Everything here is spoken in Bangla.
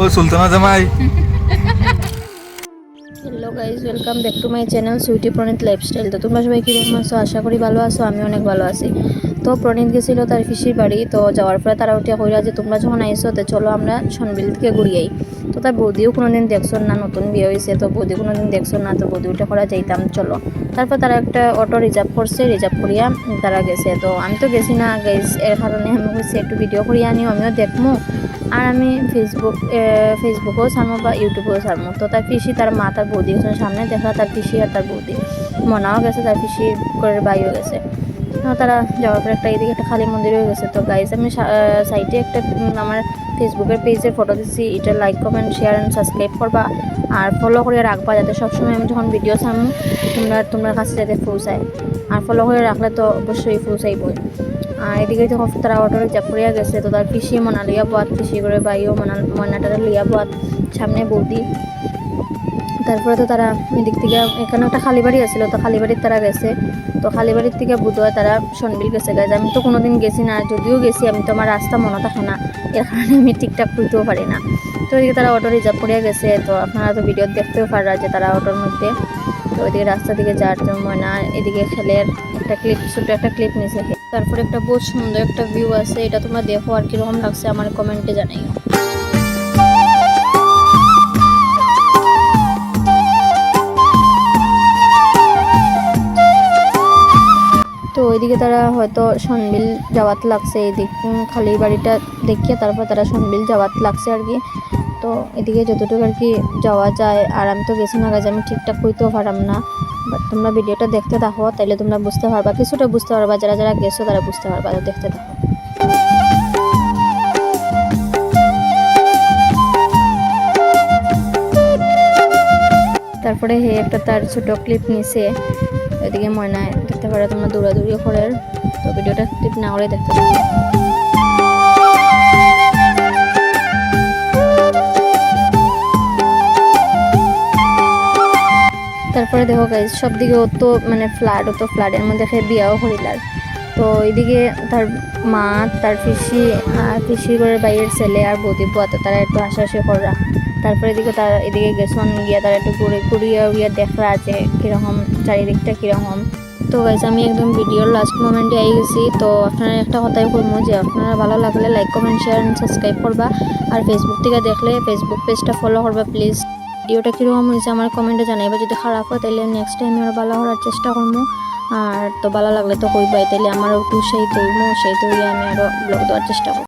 ও সুলতানা জামাই। Hello guys welcome back to my channel Sweety Praneet lifestyle তো তোমরা সবাই কীরকম আছো? আশা করি ভালো আছো, আমি অনেক ভালো আছি। তো প্রণীত গেছিল তার পিসির বাড়ি, তো যাওয়ার পরে তারা উঠে কইরা যে তোমরা যখন আইসো, তো চলো আমরা সনবিল থেকে ঘুরিয়াই তো তার বৌদিও কোনোদিন দেখছ না, নতুন বিয়ে হয়েছে তো বৌদি কোনোদিন দেখছ না, তো বৌদি উঠে করা যাইতাম, চলো। তারপর তারা একটা অটো রিজার্ভ করছে রিজার্ভ করিয়া তারা গেছে। তো আমি তো গেছি না গাইজ এর কারণে আমি হচ্ছে একটু ভিডিও করিয়া আনিও, আমিও দেখমু। আর আমি ফেসবুক ফেসবুকেও ছাড়মো বা ইউটিউবেও ছাড়মো। তো তার পিসি, তার মা, তার বৌদি সামনে, দেখা তার পিসি আর তার বৌদি। মনাও গেছে, তার পিসি করে বাইও গেছে। তারা যাওয়ার পর একটা এদিকে একটা খালি মন্দির হয়ে গেছে। তো গাইজ আমি সাইটে একটা আমার ফেসবুকের পেজে ফটো দিচ্ছি। এটা like comment share and subscribe করবা। আর ফলো করে রাখবা যাতে সবসময় আমি যখন ভিডিও ছাড়মু তোমরা, তোমার কাছে যাতে পৌঁছায়। আর ফলো করে রাখলে তো অবশ্যই পৌঁছাইবই। আর এদিকে যখন তারা অটো রিজার্ভ করিয়া গেছে। তো তার পিসি মনা লিয়া বাদ পিসি করে বাইও মনা ময়নাটারা লিয়া বাদ সামনে বৌদি। তারপরে তো তারা এদিক থেকে, এখানে একটা খালি বাড়ি আছিল, তো খালি বাড়ির তারা গেছে। তো খালি বাড়ির থেকে বুধবার তারা সনবিল গেছে গেছে আমি তো কোনোদিন গেছি না, যদিও গেছি, আমি তো আমার রাস্তা মনে থাকে না। এর কারণে আমি ঠিকঠাক করতেও পারি না। তো এদিকে তারা অটো রিজার্ভ করিয়া গেছে, তো আপনারা তো ভিডিও দেখতেও পারা যে তারা অটোর মধ্যে। তো ওইদিকে রাস্তা দিকে যাওয়ার জন্য ময়না এদিকে খেলের একটা ক্লিপ ছোটো একটা ক্লিপ নিয়েছে তারপরে একটা বহুত সুন্দর একটা ভিউ আছে, এটা তোমরা দেখো আর কীরকম লাগছে, আমার কমেন্টে জানাইও। ওইদিকে তারা হয়তো সনবিল যাওয়াত লাগছে উম, খালি বাড়িটা দেখিয়ে তারপর তারা সনবিল যাওয়াত লাগছে আর কি। তো এদিকে যতটুকু আর কি যাওয়া যায় আর আমি তো গেছি না গাছ আমি ঠিকঠাক হইতেও পারাম না। বাট তোমরা ভিডিওটা দেখতে থাকো তাইলে তোমরা বুঝতে পারবা কিছুটা বুঝতে পারবা যারা যারা গেছো তারা বুঝতে পারবা দেখতে থাকো। তারপরে হে একটা তার ছোট ক্লিপ নিছে ওইদিকে ময়নায় দেখতে পারো তোমরা দৌড়াদৌড়িও করে। তো ভিডিওটা ক্লিপ না করে দেখতে পারো। তারপরে দেখো গাইজ সব দিকে ও তো মানে ফ্লাড ও তো ফ্লাডের মধ্যে খেয়ে বিয়াও করিলার তো এইদিকে তার মা, তার পিসি, আর পিসি করে বাইরের ছেলে আর বৌদি বুয়া তো তারা একটু হাসাহাসি করা তারপরে এদিকে তার, এদিকে গেছন গিয়া তারা একটু ঘুরে ঘুরিয়ে উড়িয়ে দেখরা আছে কীরকম, চারিদিকটা কীরকম। তো গাইজ আমি একদম ভিডিওর লাস্ট মোমেন্টে আই গেছি। তো আপনারা একটা কথাই বলব যে, আপনারা ভালো লাগলে like comment share and subscribe করবা। আর ফেসবুক থেকে দেখলে ফেসবুক পেজটা ফলো করবা প্লিজ ভিডিওটা কীরকম হয়েছে আমার কমেন্টে জানাইবা। যদি খারাপ হয় তাহলে নেক্সট টাইম আরও ভালো করার চেষ্টা করব। আর তো ভালো লাগলে তো কইবাই তাহলে আমারও একটু সেই তৈমো সেই তৈরি আমি আরও ব্লগ দেওয়ার চেষ্টা করব।